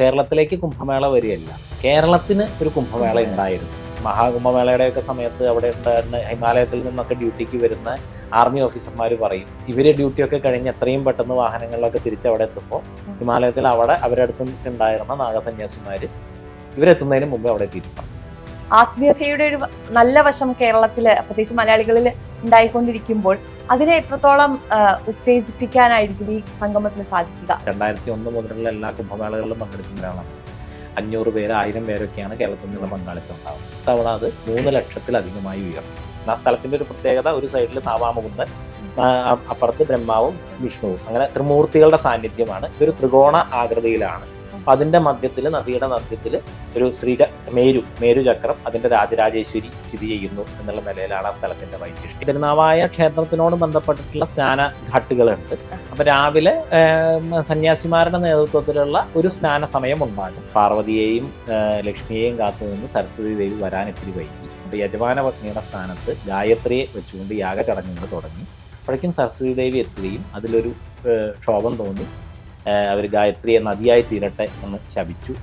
കേരളത്തിലേക്ക് കുംഭമേള വരികയല്ല. കേരളത്തിന് ഒരു കുംഭമേള ഉണ്ടായിരുന്നു. മഹാകുംഭമേളയുടെയൊക്കെ സമയത്ത് അവിടെ ഉണ്ടായിരുന്ന ഹിമാലയത്തിൽ നിന്നൊക്കെ ഡ്യൂട്ടിക്ക് വരുന്ന ആർമി ഓഫീസർമാർ പറയും ഇവർ ഡ്യൂട്ടിയൊക്കെ കഴിഞ്ഞ് എത്രയും പെട്ടെന്ന് വാഹനങ്ങളിലൊക്കെ തിരിച്ച് അവിടെ എത്തുമ്പോൾ ഹിമാലയത്തിൽ അവിടെ അവരടുത്തുണ്ടായിരുന്ന ഉണ്ടായിരുന്ന നാഗസന്യാസിമാർ ഇവരെത്തുന്നതിന് മുമ്പ് അവിടെ എത്തിയിട്ടുണ്ട്. ആത്മീയതയുടെ ഒരു നല്ല വശം കേരളത്തിൽ പ്രത്യേകിച്ച് മലയാളികളിൽ ഉണ്ടായിക്കൊണ്ടിരിക്കുമ്പോൾ അതിനെ എത്രത്തോളം ഉത്തേജിപ്പിക്കാനായിരിക്കും ഈ സംഗമത്തിന് സാധിക്കുക? രണ്ടായിരത്തി ഒന്ന് മുതലുള്ള എല്ലാ കുംഭമേളകളിലും പങ്കെടുക്കുന്ന അഞ്ഞൂറ് പേര് ആയിരം പേരൊക്കെയാണ് കേരളത്തിൽ നിന്നുള്ള പങ്കാളിത്തം ഉണ്ടാവുന്നത് തവണ അത് മൂന്ന് ലക്ഷത്തിലധികമായി ഉയർന്നു. ആ സ്ഥലത്തിന്റെ ഒരു പ്രത്യേകത ഒരു സൈഡിൽ നാവാമുകുന്ദൻ അപ്പുറത്ത് ബ്രഹ്മാവും വിഷ്ണുവും. അങ്ങനെ ത്രിമൂർത്തികളുടെ സാന്നിധ്യമാണ്. ഇതൊരു ത്രികോണ ആകൃതിയിലാണ്. അപ്പൊ അതിന്റെ മധ്യത്തിൽ നദിയുടെ മധ്യത്തിൽ ഒരു ശ്രീ മേരു മേരു ചക്രം അതിന്റെ രാജരാജേശ്വരി സ്ഥിതി ചെയ്യുന്നു എന്നുള്ള നിലയിലാണ് ആ സ്ഥലത്തിന്റെ വൈശിഷ്ട്യം. തിരുനാവായ ക്ഷേത്രത്തിനോട് ബന്ധപ്പെട്ടിട്ടുള്ള സ്നാന ഘാട്ടുകളുണ്ട്. അപ്പൊ രാവിലെ സന്യാസിമാരുടെ നേതൃത്വത്തിലുള്ള ഒരു സ്നാന സമയം ഉണ്ടാകും. പാർവതിയെയും ലക്ഷ്മിയെയും കാത്തു നിന്ന് സരസ്വതി ദേവി വരാൻ ഇത്തിരി വൈകി. അപ്പൊ യജമാന പത്നിയുടെ സ്ഥാനത്ത് ഗായത്രിയെ വെച്ചുകൊണ്ട് യാഗചടങ്ങുകൾ തുടങ്ങി. അപ്പോഴേക്കും സരസ്വതി ദേവി എത്തുകയും അതിലൊരു ക്ഷോഭം തോന്നി. അവർ ഗായത്രിയെ നദിയായി തീരട്ടെ എന്ന് ശപിച്ചു.